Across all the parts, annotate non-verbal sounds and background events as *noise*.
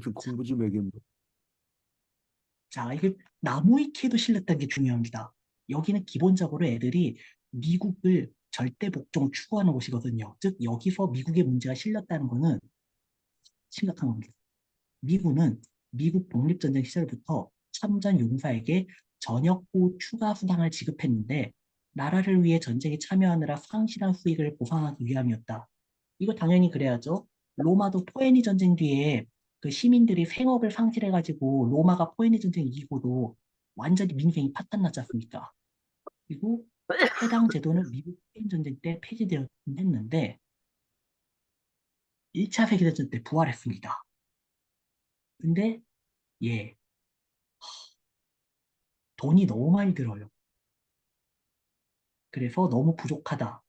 좀 공부 좀 해야겠네. 자, 이게 나무위키에도 실렸다는 게 중요합니다. 여기는 기본적으로 애들이 미국을 절대 복종 추구하는 곳이거든요. 즉, 여기서 미국의 문제가 실렸다는 거는 심각한 겁니다. 미군은 미국 독립전쟁 시절부터 참전 용사에게 전역 후 추가 수당을 지급했는데 나라를 위해 전쟁에 참여하느라 상실한 수익을 보상하기 위함이었다. 이거 당연히 그래야죠. 로마도 포에니 전쟁 뒤에 그 시민들이 생업을 상실해가지고 로마가 포에니 전쟁 이기고도 완전히 민생이 파탄났지 않습니까? 그리고 해당 제도는 미국 포에니 전쟁 때 폐지되었긴 했는데 1차 세계대전 때 부활했습니다. 근데 예 돈이 너무 많이 들어요. 그래서 너무 부족하다.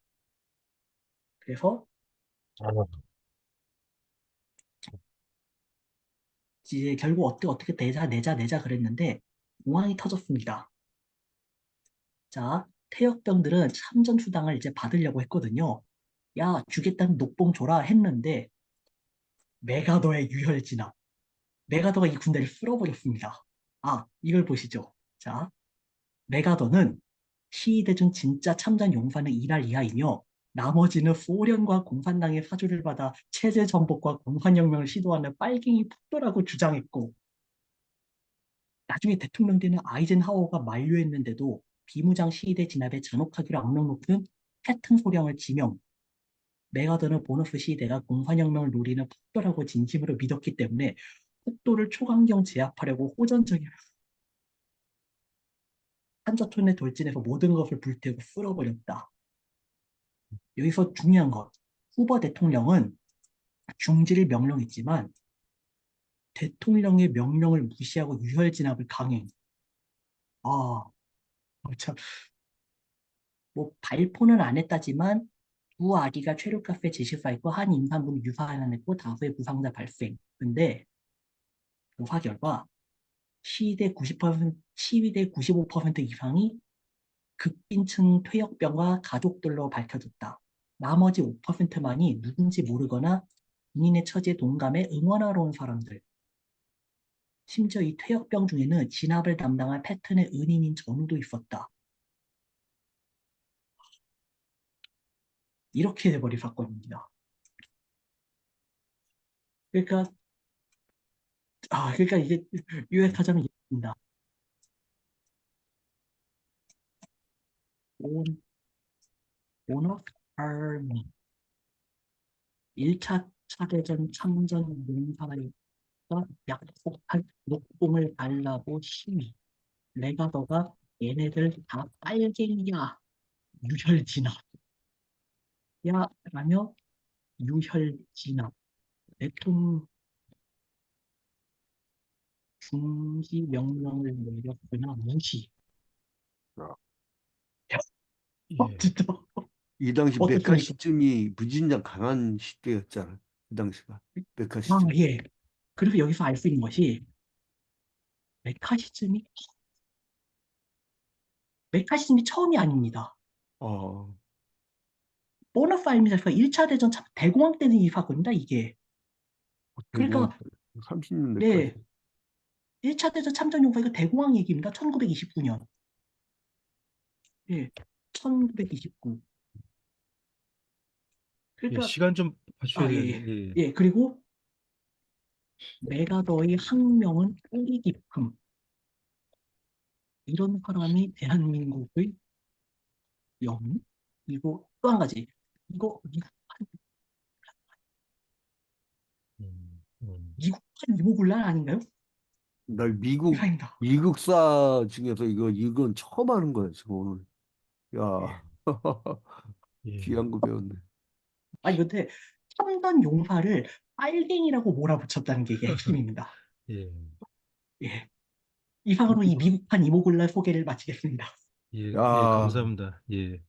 그래서 이제 결국 어떻게 어떻게 내자 내자 내자 그랬는데 공황이 터졌습니다. 자, 태역병들은 참전 수당을 이제 받으려고 했거든요. 야, 주겠다는 녹봉 줘라 했는데 메가더의 유혈 진압. 메가더가 이 군대를 쓸어버렸습니다. 아, 이걸 보시죠. 자, 메가더는 시위대 중 진짜 참전 용사는 이날 이하이며 나머지는 소련과 공산당의 사주를 받아 체제 전복과 공산혁명을 시도하는 빨갱이 폭도라고 주장했고 나중에 대통령 되는 아이젠하워가 만류했는데도 비무장 시위대 진압에 잔혹하기로 악명 높은 패튼 소령을 지명 메가더는 보너스 시대가 공산혁명을 노리는 폭도라고 진심으로 믿었기 때문에 폭도를 초강경 제압하려고 호전적인 한자촌에 돌진해서 모든 것을 불태우고 쓸어버렸다. 여기서 중요한 것, 후보 대통령은 중지를 명령했지만 대통령의 명령을 무시하고 유혈 진압을 강행. 아, 어, 참. 뭐 발포는 안 했다지만 두 아기가 최루가스에 질식사했고 한 임산부는 유사한했고 다수의 부상자 발생. 근데 조사 결과 시위대 90% 시위대 95% 이상이 극빈층 퇴역병과 가족들로 밝혀졌다. 나머지 5%만이 누군지 모르거나 본인의 처지에 동감해 응원하러 온 사람들. 심지어 이 퇴역병 중에는 진압을 담당한 패튼의 은인인 전우도 있었다. 이렇게 돼버린 사건입니다. 그러니까 아 그러니까 이게 요약하자면 이렇습니다. 온 오너 아미 1차 차대전 참전 용사가 약속한 녹봉을 달라고 시위 레가더가 얘네들 다 빨갱이야. 유혈 진압 야 라며 유혈 진압 대통령 중지 명령을 내렸으나 무시. 어, 예. 진짜 이 당시 어떻게 메카 하니까? 시점이 무진장 강한 시대였잖아. 그 당시가. 메카 아, 시점. 예. 그래서 여기서 알 수 있는 것이 메카시즘이 메카시즘이 처음이 아닙니다. 어, 보너파이미사가 1차 대전 참 대공황 때는 이 사건이다 이게. 그러니까 30년대까지. 네. 1차 대전 참전 용사 이거 대공황 얘기입니다. 1929년. 예. 1929. 예, 그러니까 시간 좀 봐주셔야 아, 예, 되는데. 예. 예, 그리고 메가더의 학명은 뿌리 깊음. 이런 사람이 대한민국의 영웅? 그리고 또 한 가지. 이거 미국 음, 음. 미국판 이모군란 아닌가요? 나 미국 이상입니다. 미국사 중에서 이거 이건 처음 하는 거야 지금 오늘. 야, 예. *laughs* 귀한 거 배웠네. 아니 근데 참전 용사를 빨갱이라고 몰아붙였다는 게 이게 *laughs* 핵심입니다. 예. 예. 이상으로 이 미국판 이모군란 소개를 마치겠습니다. 예. 예, 야. 감사합니다. 예.